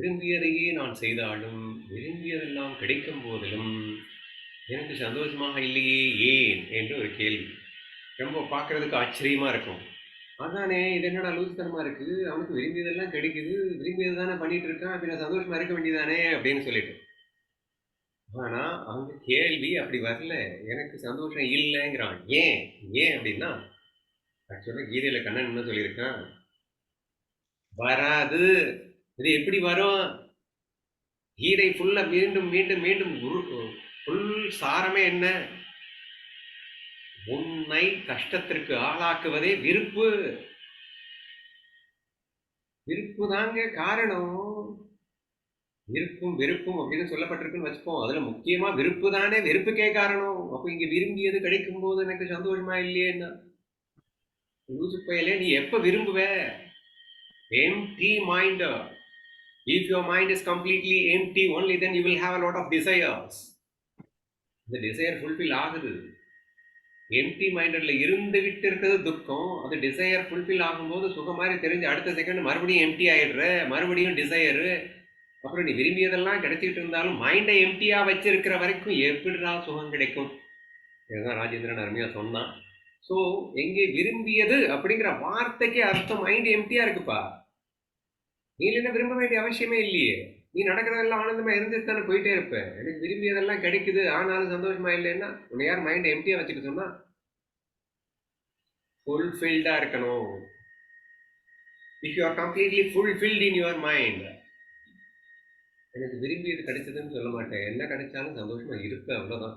விரும்பியதையே நான் செய்தாலும் விரும்பியதெல்லாம் கிடைக்கும் போதிலும் எனக்கு சந்தோஷமாக இல்லையே ஏன்? என்று ஒரு கேள்வி. ரொம்ப பார்க்கறதுக்கு ஆச்சரியமாக இருக்கும். அதானே இது என்னடா லூசுத்தனமா இருக்குது அவனுக்கு விரும்பியதெல்லாம் கிடைக்குது விரும்பியது தானே பண்ணிட்டு இருக்கான் நான் சந்தோஷமாக இருக்க வேண்டியதானே அப்படின்னு சொல்லிட்டு. ஆனால் அவங்க கேள்வி அப்படி வரல. எனக்கு சந்தோஷம் இல்லைங்கிறான். ஏன்? ஏன் அப்படின்னா ஆக்சுவலாக கீதையில் கண்ணன் என்ன சொல்லியிருக்கான்? வராது. இது எப்படி வரும்? கீதை ஃபுல்லாக மீண்டும் மீண்டும் மீண்டும் ஃபுல் சாரமே என்ன? உன்னை கஷ்டத்திற்கு ஆளாக்குவதே விருப்பு. விருப்பு தாங்க காரணம். விருப்பும் வெறுப்பும் அப்படின்னு சொல்லப்பட்டிருக்குன்னு வச்சுப்போம் அதுல முக்கியமா விருப்பு தானே வெறுப்புக்கே காரணம். அப்போ இங்க விரும்பியது கிடைக்கும் போது எனக்கு சந்தோஷமா இல்லையேன்னா லூசு பயலே நீ எப்ப விரும்புவ? empty minder if your mind is completely empty only then you will have a lot of desires. இந்த டிசையர் ஃபுல்ஃபில் ஆகுது. எம்டி மைண்டட்ல இருந்து விட்டு இருக்கிறது துக்கம் அது டிசையர் ஃபுல்ஃபில் ஆகும்போது சுகம் மாதிரி தெரிஞ்சு அடுத்த செகண்ட் மறுபடியும் எம்டி ஆயிடுற மறுபடியும் டிசையரு அப்புறம் நீ விரும்பியதெல்லாம் கிடைச்சிட்டு இருந்தாலும் மைண்டை எம்டியா வச்சிருக்கிற வரைக்கும் எப்படிடா சுகம் கிடைக்கும்? இதுதான் ராஜேந்திரன் அருமையா சொன்னான். ஸோ எங்கே விரும்பியது அப்படிங்கிற வார்த்தைக்கு அர்த்தம் மைண்ட் எம்டியா இருக்குப்பா. நீ இல்லைன்னா விரும்ப வேண்டிய அவசியமே இல்லையே. நீ நடக்கிறதெல்லாம் ஆனந்தமா இருந்துட்டு தானே போயிட்டே இருப்ப. எனக்கு விரும்பியதெல்லாம் கிடைக்குது ஆனாலும் சந்தோஷமா இல்லைன்னா உன்னை யார் மைண்ட் எம்டியா வச்சுக்க சொன்னா? ஃபுல்ஃபில்டா இருக்கணும். If you are completely fulfilled in your mind எனக்கு விரும்பியது கிடைச்சதுன்னு சொல்ல மாட்டேன். என்ன கிடைச்சாலும் சந்தோஷமா இருப்பேன் அவ்வளோதான்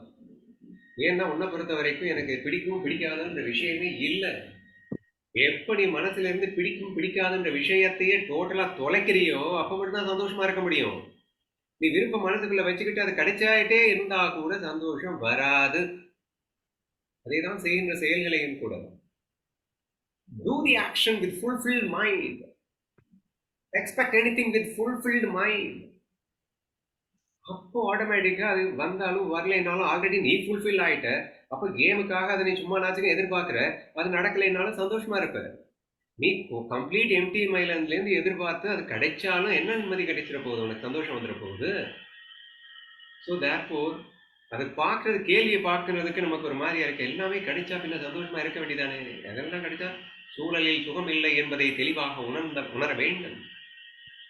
ஏன்னா உன்னை பொறுத்த வரைக்கும் எனக்கு பிடிக்கும் பிடிக்காதுன்ற விஷயமே இல்லை. எப்படி மனசுல இருந்து பிடிக்கும் பிடிக்காதுன்ற விஷயத்தையே டோட்டலா தொலைக்கிறியோ அப்ப மட்டும்தான் சந்தோஷமா இருக்க முடியும். நீ விருப்பம் மனசுக்குள்ள வச்சுக்கிட்டு அது கிடைச்சாயிட்டே இருந்தா கூட சந்தோஷம் வராது. அதே தான் செய்கின்ற செயல்களையும் கூட. Do the action with fulfilled mind expect anything with fulfilled mind அப்போ ஆட்டோமேட்டிக்காக அது வந்தாலும் வரலைனாலும் ஆல்ரெடி நீ ஃபுல்ஃபில் ஆயிட்ட. அப்போ கேமுக்காக அதை நீ சும்மா நாச்சுக்கும் எதிர்பார்க்குற. அது நடக்கலைனாலும் சந்தோஷமா இருப்ப. நீ கம்ப்ளீட் எம்டி மைலண்ட்லேருந்து எதிர்பார்த்து அது கிடைச்சாலும் என்ன நிம்மதி கிடைச்சிட போகுது? உனக்கு சந்தோஷம் வந்துட போகுது. ஸோ தேர்ஃபோர் அதை பார்க்கறது கேள்வியை பார்க்கறதுக்கு நமக்கு ஒரு மாதிரியா இருக்கு. எல்லாமே கிடைச்சா பின்ன சந்தோஷமா இருக்க வேண்டியதானே? அதெல்லாம் கிடைச்சா? சூழலில் சுகம் இல்லை என்பதை தெளிவாக உணர்ந்த உணர வேண்டும்.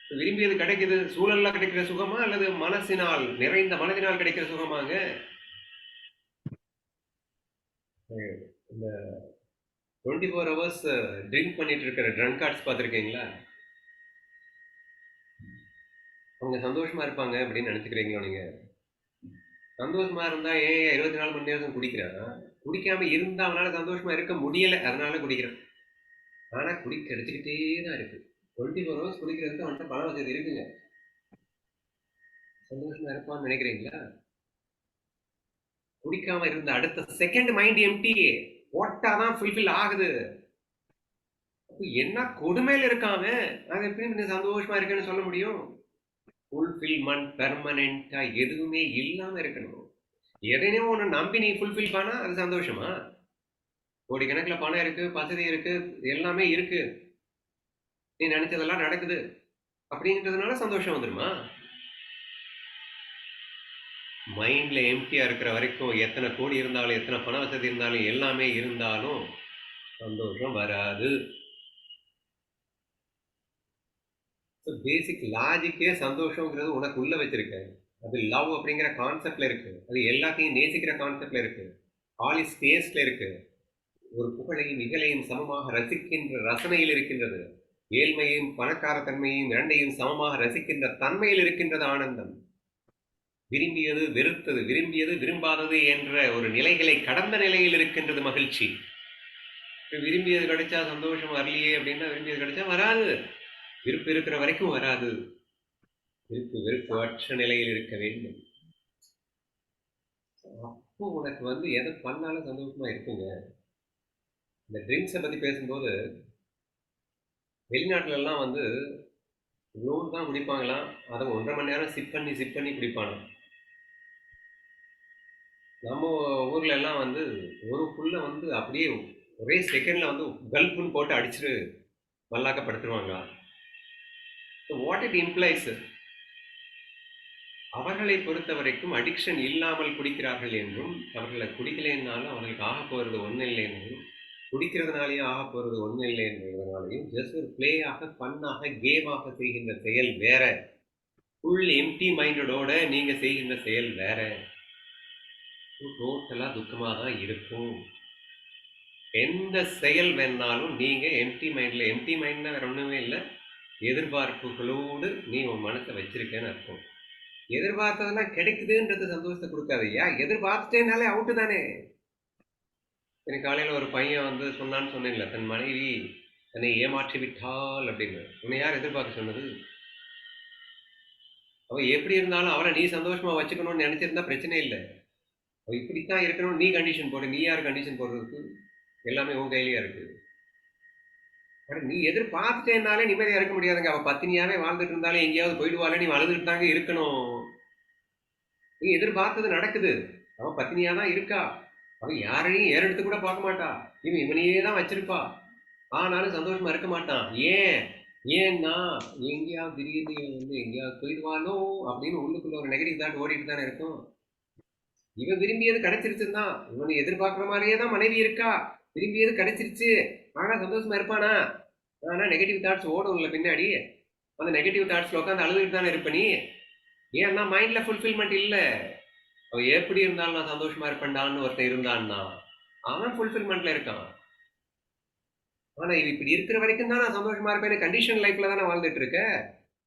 விரும்பியது கிடைக்குது சூழல்ல கிடைக்கிற சுகமா அல்லது மனசினால் நிறைந்த மனதினால் கிடைக்கிற சுகமாங்க? இந்த டுவெண்ட்டி ஃபோர் ஹவர்ஸ் ட்ரிங்க் பண்ணிட்டு இருக்கிற ட்ரங்க் கார்ட்ஸ் பார்த்துருக்கீங்களா? அவங்க சந்தோஷமா இருப்பாங்க அப்படின்னு நினைச்சுக்கிறீங்களோ நீங்க? சந்தோஷமா இருந்தா ஏன் இருபத்தி நாலு மணி நேரம் குடிக்கிறான்? குடிக்காம இருந்தா அவனால சந்தோஷமா இருக்க முடியல அதனால குடிக்கிறான். ஆனா குடி கிடைச்சிக்கிட்டே தான் இருக்கு. டுவெண்ட்டி ஃபோர் ஹவர்ஸ் குடிக்கிறதுக்கு அவன்கிட்ட பண வசதி இருக்குங்க. சந்தோஷமா இருப்பான்னு நினைக்கிறீங்களா? குடிக்காம இருந்த அடுத்த செகண்ட் மைண்ட் எம்டி ஓட்டாதான் ஃபுல்ஃபில் ஆகுது. என்ன கொடுமையில இருக்காம அது எப்படி நீ சந்தோஷமா இருக்கேன்னு சொல்ல முடியும். ஃபுல்ஃபில்மெண்ட் பெர்மனண்டா எதுவுமே இல்லாம இருக்கணும். எதையும் ஒன்று நம்பி நீ ஃபுல்ஃபில் பண்ணா அது சந்தோஷமா? கோடிக்கணக்கில் பணம் இருக்கு வசதி இருக்கு எல்லாமே இருக்கு. நீ நினைச்சதெல்லாம் நடக்குது அப்படின்றதுனால சந்தோஷம் வந்துடுமா மைண்டில் எம்டியாக இருக்கிற வரைக்கும் எத்தனை கோடி இருந்தாலும் எத்தனை பண வசதி இருந்தாலும் எல்லாமே இருந்தாலும் சந்தோஷம் வராது. ஸோ பேசிக் லாஜிக்கே சந்தோஷங்கிறது உனக்கு உள்ளே வச்சிருக்க. அது லவ் அப்படிங்கிற கான்செப்டில் இருக்கு. அது எல்லாத்தையும் நேசிக்கிற கான்செப்டில் இருக்கு. ஆல் இஸ் இருக்கு. ஒரு புகழையும் இகழையும் சமமாக ரசிக்கின்ற ரசனையில் இருக்கின்றது. ஏழ்மையும் பணக்காரத்தன்மையும் இரண்டையும் சமமாக ரசிக்கின்ற தன்மையில் இருக்கின்றது ஆனந்தம். விரும்பியது வெறுத்தது விரும்பியது விரும்பாதது என்ற ஒரு நிலைகளை கடந்த நிலையில் இருக்கின்றது மகிழ்ச்சி. விரும்பியது கிடைச்சா சந்தோஷம் வரலையே அப்படின்னா விரும்பியது கிடைச்சா வராது. விருப்பு இருக்கிற வரைக்கும் வராது. விருப்பு வெறுப்பு அற்ற நிலையில் இருக்க வேண்டும். அப்போ உனக்கு வந்து எதை பண்ணாலும் சந்தோஷமா இருக்குங்க. இந்த ட்ரிங்க்ஸை பத்தி பேசும்போது வெளிநாட்டிலலாம் வந்து இவ்வளோ தான் குடிப்பாங்களாம் அதை ஒன்றரை மணி நேரம் சிப் பண்ணி சிப் பண்ணி குடிப்பாங்க. நம்ம ஊர்ல எல்லாம் வந்து ஒரு புல்ல வந்து அப்படியே ஒரே செகண்ட்ல வந்து கல்ப்புன்னு போட்டு அடிச்சுட்டு மல்லாக்கப்படுத்துருவாங்களா வாட் இட் இம்ப்ளைஸ் அவர்களை பொறுத்த வரைக்கும் அடிக்ஷன் இல்லாமல் குடிக்கிறார்கள் என்றும் அவர்களை குடிக்கலைன்னாலும் அவர்களுக்கு ஆக போகிறது ஒன்றும் இல்லை என்றும் குடிக்கிறதுனாலேயும் ஆக போகிறது ஒன்றும் இல்லை என்றதுனாலையும் ஜஸ்ட் ஒரு பிளேயாக ஃபன்னாக கேமாக செய்கின்ற செயல் வேற. ஃபுல் எம்டி மைண்டடோட நீங்கள் செய்கின்ற செயல் வேற. டோட்டலாக துக்கமாக தான் இருக்கும். எந்த செயல் வேணாலும் நீங்கள் எம்டி மைண்டில் எம்டி மைண்ட்னா வேறு ஒன்றுமே இல்லை. எதிர்பார்ப்புகளோடு நீ உன் மனசை வச்சிருக்கேன்னு அர்த்தம். எதிர்பார்த்ததெல்லாம் கிடைக்குதுன்றது சந்தோஷத்தை கொடுக்காது ஏன் எதிர்பார்த்துட்டேனாலே அவுட்டு தானே. எனக்கு காலையில் ஒரு பையன் வந்து சொன்னான்னு சொன்னீங்களே தன் மனைவி தன்னை ஏமாற்றி விட்டாள் அப்படின்னு. உன்னை யார் எதிர்பார்க்க சொன்னது? அவள் எப்படி இருந்தாலும் அவளை நீ சந்தோஷமாக வச்சுக்கணும்னு நினச்சிருந்தா பிரச்சனை இல்லை. அவள் இப்படித்தான் இருக்கணும். நீ கண்டிஷன் போடு. நீ யார் கண்டிஷன் போடுறதுக்கு? எல்லாமே உன் கையிலேயே இருக்கு. ஆனால் நீ எதிர்பார்த்துட்டேனாலே நிம்மதியாக இருக்க முடியாதுங்க. அவள் பத்தினியாவே வாழ்ந்துட்டு இருந்தாலே எங்கேயாவது போயிடுவாளே. நீ அழுதுட்டு தாங்க இருக்கணும். நீ எதிர்பார்த்தது நடக்குது. அவன் பத்தினியாக தான் இருக்கா. அவன் யாரையும் ஏறெடுத்து கூட பார்க்க மாட்டா. இவன் இவனையே தான் வச்சிருப்பா. ஆனாலும் சந்தோஷமா இருக்க மாட்டான். ஏன்? ஏன்னா எங்கேயாவது திடீர்னு வந்து எங்கேயாவது போயிடுவானோ அப்படின்னு உள்ளுக்குள்ள ஒரு நெகட்டிவ் தாட் ஓடிட்டு தானே இருக்கும். இவன் விரும்பியது கிடைச்சிருச்சுன்னா இவன் எதிர்பார்க்குற மாதிரியே தான் மனைவி இருக்கா. விரும்பியது கிடைச்சிருச்சு. ஆனால் சந்தோஷமா இருப்பானா? ஆனால் நெகட்டிவ் தாட்ஸ் ஓடும்ல பின்னாடி. அந்த நெகட்டிவ் தாட்ஸில் உட்காந்து அழுதுகிட்டு தானே இருப்ப நீ. ஏன்னா மைண்டில் ஃபுல்ஃபில்மெண்ட் இல்லை. அவன் எப்படி இருந்தாலும் நான் சந்தோஷமா இருப்பேன்டான்னு ஒருத்தன் இருந்தான்னா அவன் ஃபுல்ஃபில்மெண்ட்ல இருக்கான். ஆனா இது இப்படி இருக்கிற வரைக்கும் தான் நான் சந்தோஷமா இருப்பேன். கண்டிஷன் லைஃப்ல தானே வாழ்ந்துட்டு இருக்க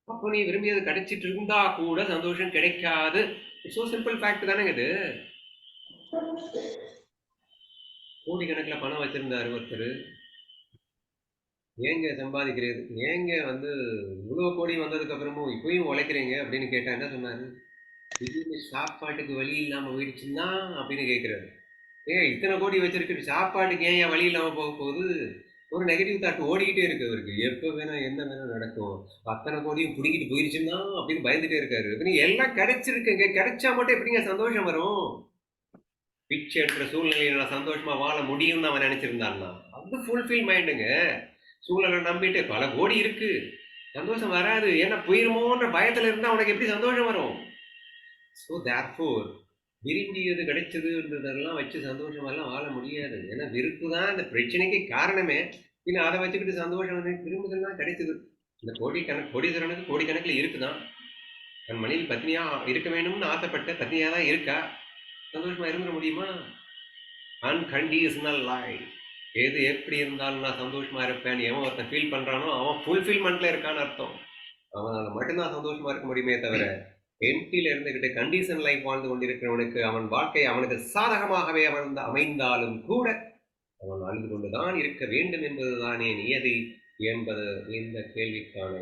அப்போ நீ விரும்பியது கிடைச்சிட்டு இருந்தா கூட சந்தோஷம் கிடைக்காது. ஸோ சிம்பிள் ஃபேக்ட் தானே இது. கோடிக்கணக்கில் பணம் வச்சிருந்தாரு ஒருத்தர். ஏங்க சம்பாதிக்கிறது ஏங்க வந்து இவ்வளோ கோடி வந்ததுக்கு அப்புறமும் இப்பயும் உழைக்கிறீங்க அப்படின்னு கேட்டா என்ன சொன்னாரு? திடீர்னு சாப்பாட்டுக்கு வழி இல்லாம போயிடுச்சுன்னா அப்படின்னு கேட்குறாரு ஏன் இத்தனை கோடி வச்சிருக்கு சாப்பாட்டுக்கு ஏன் ஏன் வழி இல்லாம போக போகுது? ஒரு நெகட்டிவ் தாட் ஓடிக்கிட்டே இருக்கு அவருக்கு. எப்போ வேணா என்ன வேணா நடக்கும். அத்தனை கோடியும் பிடிக்கிட்டு போயிருச்சுன்னா அப்படின்னு பயந்துட்டே இருக்காரு. அப்படின்னு எல்லாம் கிடைச்சிருக்குங்க கிடைச்சா மட்டும் எப்படிங்க சந்தோஷம் வரும்? பிச்சை எடுக்கிற சூழ்நிலையில நான் சந்தோஷமா வாழ முடியும்னு அவன் நினைச்சிருந்தான்னா அது ஃபுல்ஃபில் மைண்டுங்க சூழலை நம்பிட்டு பல கோடி இருக்கு. சந்தோஷம் வராது. ஏன்னா போயிருமோன்ற பயத்துல இருந்தா உனக்கு எப்படி சந்தோஷம் வரும்? ஸோ தேர்ஃபோர் விரும்பியது கிடைச்சதுன்றதெல்லாம் வச்சு சந்தோஷமாலாம் வாழ முடியாது. ஏன்னா விருப்பு தான் அந்த பிரச்சனைக்கு காரணமே. இன்னும் அதை வச்சுக்கிட்டு சந்தோஷம் வந்து விரும்புதெல்லாம் கிடைச்சது இந்த கோடி கணக்கு கோடீஸ்வரனுக்கு கோடிக்கணக்கில் இருக்குதான். தன் மனைவி பத்னியாக இருக்க வேணும்னு ஆசைப்பட்ட பத்னியாக தான் இருக்கா? சந்தோஷமாக இருந்துட முடியுமா? அன்கண்டிஷனல் லைஃப் எது எப்படி இருந்தாலும் நான் சந்தோஷமாக இருப்பேன். எவன் ஒருத்தன் ஃபீல் பண்ணுறானோ அவன் ஃபுல்ஃபில்மெண்ட்டில் இருக்கான்னு அர்த்தம். அவனால மட்டும்தான் சந்தோஷமாக இருக்க முடியுமே தவிர எம்டில இருந்துகிட்டு கண்டிஷன் லைஃப் வாழ்ந்து கொண்டிருக்கிறவனுக்கு அவன் வாழ்க்கை அவனுக்கு சாதகமாகவே அவன் அமைந்தாலும் கூட அவன் அழுது கொண்டுதான் இருக்க வேண்டும் என்பதுதானே நியதி என்பது இந்த கேள்விக்கான